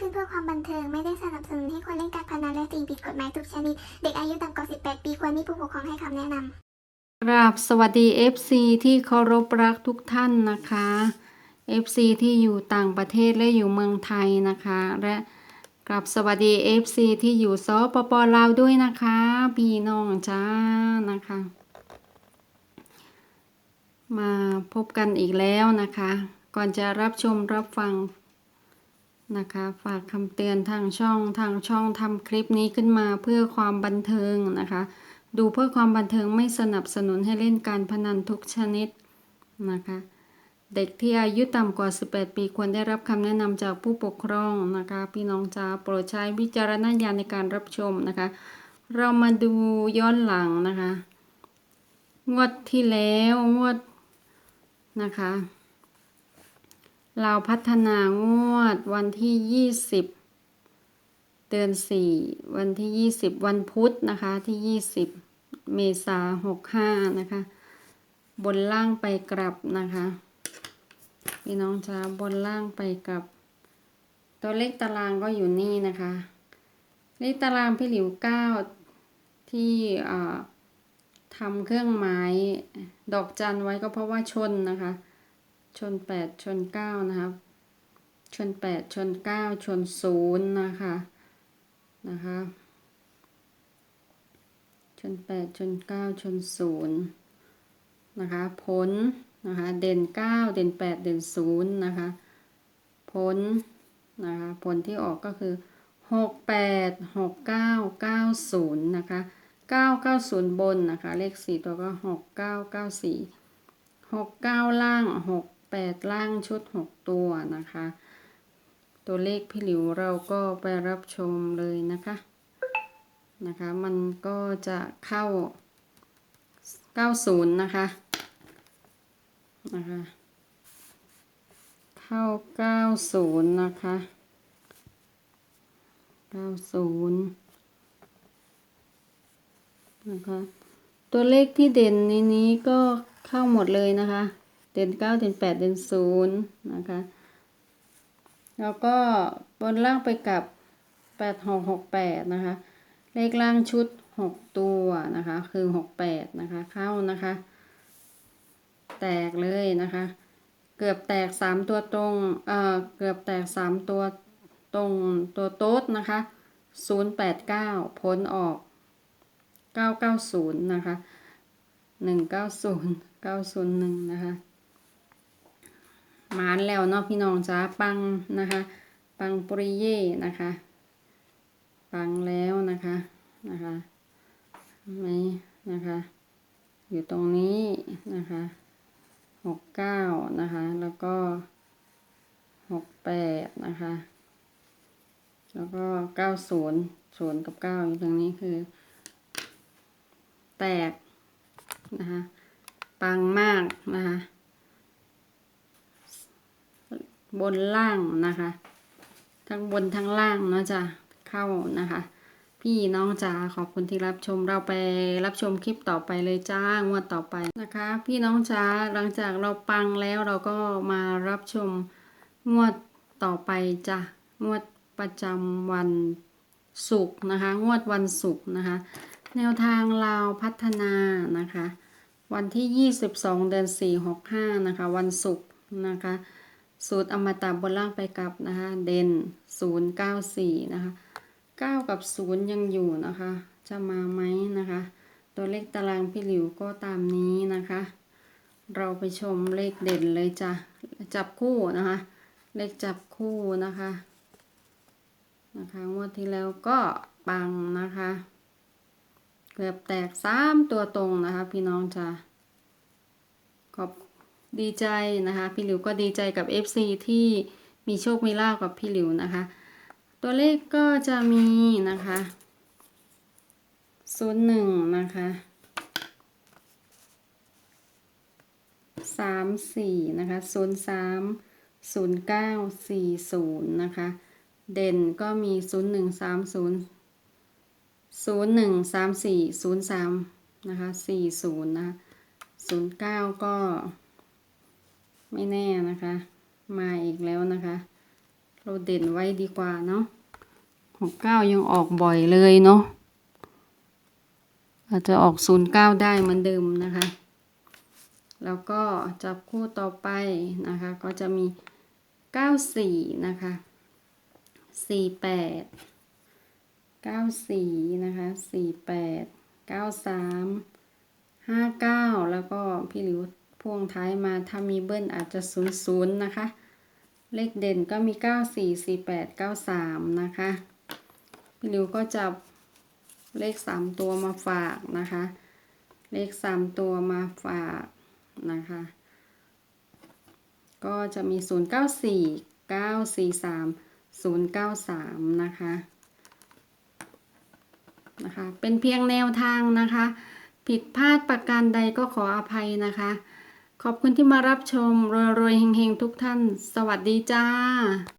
ขึ้นเพื่อความบันเทิง ไม่ได้สนับสนุนให้คนเล่นการพนันและสิ่งผิดกฎหมายทุกชนิด เด็กอายุต่ำกว่า 18 ปีควรมีผู้ปกครองให้คำแนะนำกราบสวัสดี FC ที่เคารพรักทุกท่านนะคะ FC ที่อยู่ต่างประเทศและอยู่เมืองไทยนะคะ และกราบสวัสดี FC ที่อยู่สปปลาวด้วยนะคะ พี่น้องจ้านะคะ มาพบกันอีกแล้วนะคะ ก่อนจะรับชมรับฟัง นะคะ ฝากคำเตือนทางช่องทางช่องทำคลิปนี้ขึ้นมาเพื่อความบันเทิงนะคะ ดูเพื่อความบันเทิงไม่สนับสนุนให้เล่นการพนันทุกชนิดนะคะ เด็กที่อายุต่ำกว่า 18 ปีควรได้รับคำแนะนำจากผู้ปกครองนะคะ พี่น้องจ้าโปรดใช้วิจารณญาณในการรับชมนะคะ เรามาดูย้อนหลังนะคะ งวดที่แล้วงวดนะคะ เราพัฒนางวดวันที่ 20 เดือนสี่วันที่ยี่สิบวันพุธนะคะที่ยี่สิบเมษาหกห้านะคะ บนล่างไปกลับนะคะพี่น้องจ้าบนล่างไปกลับ ตัวเลขตารางก็อยู่นี่นะคะ เลขตารางพี่หลิวเก้าที่ทำเครื่องหมายดอกจันไว้ก็เพราะว่าชนนะคะ ชนแปดชนเก้านะคะ ชนแปดชนเก้าชนศูนย์นะคะ นะคะ ชนแปดชนเก้าชนศูนย์นะคะ ผลนะคะ เด่นเก้าเด่นแปดเด่นศูนย์นะคะ ผลนะคะ ผลที่ออกก็คือหกแปดหกเก้าเก้าศูนย์นะคะเก้าเก้าศูนย์บนนะคะ เลขสี่ตัวก็หกเก้าเก้าสี่หกเก้าล่างหก แปดล่างชุดหกตัวนะคะ ตัวเลขพี่หลิวเราก็ไปรับชมเลยนะคะนะคะ มันก็จะเข้า 90 นะคะนะคะ เข้า 90 นะคะ 90 นะคะ ตัวเลขที่เด่นในนี้ก็เข้าหมดเลยนะคะ เด่น9เด่น8เด่น0นย์นะคะ แล้วก็บนล่างไปกับแปดหกหกแปดนะคะ เลขล่างชุดหกตัวนะคะ คือหกแปดนะคะ เข้านะคะ แตกเลยนะคะ เกือบแตกสามตัวตรง เอ่อ เกือบแตกสามตัวตรงตัวโต๊ดนะคะศูนย์แปดเก้าพ้นออกเก้าเก้าศูนย์นะคะหนึ่งเก้าศูนย์เก้าศูนย์หนึ่งนะคะ มานแล้วเนาะพี่น้องจ้าปังนะคะ ปังปริเย่นะคะ ปังแล้วนะคะนะคะไหมนะคะ อยู่ตรงนี้นะคะหกเก้านะคะ แล้วก็หกแปดนะคะ แล้วก็เก้าศูนย์ศูนย์กับเก้าอยู่ตรงนี้คือ แตกนะคะ ปังมากนะคะ บนล่างนะคะ ทั้งบนทั้งล่างเนาะจะเข้านะคะ พี่น้องจ๋าขอบคุณที่รับชมเราไปรับชมคลิปต่อไปเลยจ้างวดต่อไปนะคะ พี่น้องจ๋าหลังจากเราปังแล้วเราก็มารับชมงวดต่อไปจ้ะงวดประจำวันศุกร์นะคะ งวดวันศุกร์นะคะ แนวทางเราวพัฒนานะคะ วันที่ 22 เดือน4 65 นะคะ วันศุกร์นะคะ สูตรอมตะบนล่างไปกับนะคะ เด่น 094 นะคะ 9 กับ 0 ยังอยู่นะคะ จะมาไหมนะคะ ตัวเลขตารางพี่หลิวก็ตามนี้นะคะ เราไปชมเลขเด่นเลยจ้ะ จับคู่นะคะ เลขจับคู่นะคะ นะคะงวดที่แล้วก็ปังนะคะ เกือบแตกสามตัวตรงนะคะ พี่น้องจ้ะขอบ ดีใจนะคะ พี่หลิวก็ดีใจกับ FC ที่มีโชคมีลาภกับพี่หลิวนะคะ ตัวเลขก็จะมีนะคะศูนย์หนึ่งนะคะสามสี่นะคะศูนย์สามศูนย์เก้าสี่ศูนย์นะคะ เด่นก็มีศูนย์หนึ่งสามศูนย์ศูนย์หนึ่งสามสี่ศูนย์สามนะคะสี่ศูนย์นะศูนย์เก้าก็ ไม่แน่นะคะ มาอีกแล้วนะคะ เราเด่นไว้ดีกว่าเนาะหกเก้ายังออกบ่อยเลยเนาะอาจจะออกศูนย์เก้าได้เหมือนเดิมนะคะ แล้วก็จับคู่ต่อไปนะคะ ก็จะมีเก้าสี่นะคะสี่แปดเก้าสี่นะคะสี่แปดเก้าสามห้าเก้าแล้วก็พี่หลิว พ่วงท้ายมาถ้ามีเบิ้ลอาจจะศูนย์ศูนย์นะคะ เลขเด่นก็มีเก้าสี่สี่แปดเก้าสามนะคะพี่ลิวก็จับเลขสามตัวมาฝากนะคะ เลขสามตัวมาฝากนะคะ ก็จะมี0 9 4 9 4 3 0 9 3นะคะนะคะ เป็นเพียงแนวทางนะคะ ผิดพลาดประการใดก็ขออภัยนะคะ ขอบคุณที่มารับชมรวยๆเฮงๆ ทุกท่าน สวัสดีจ้า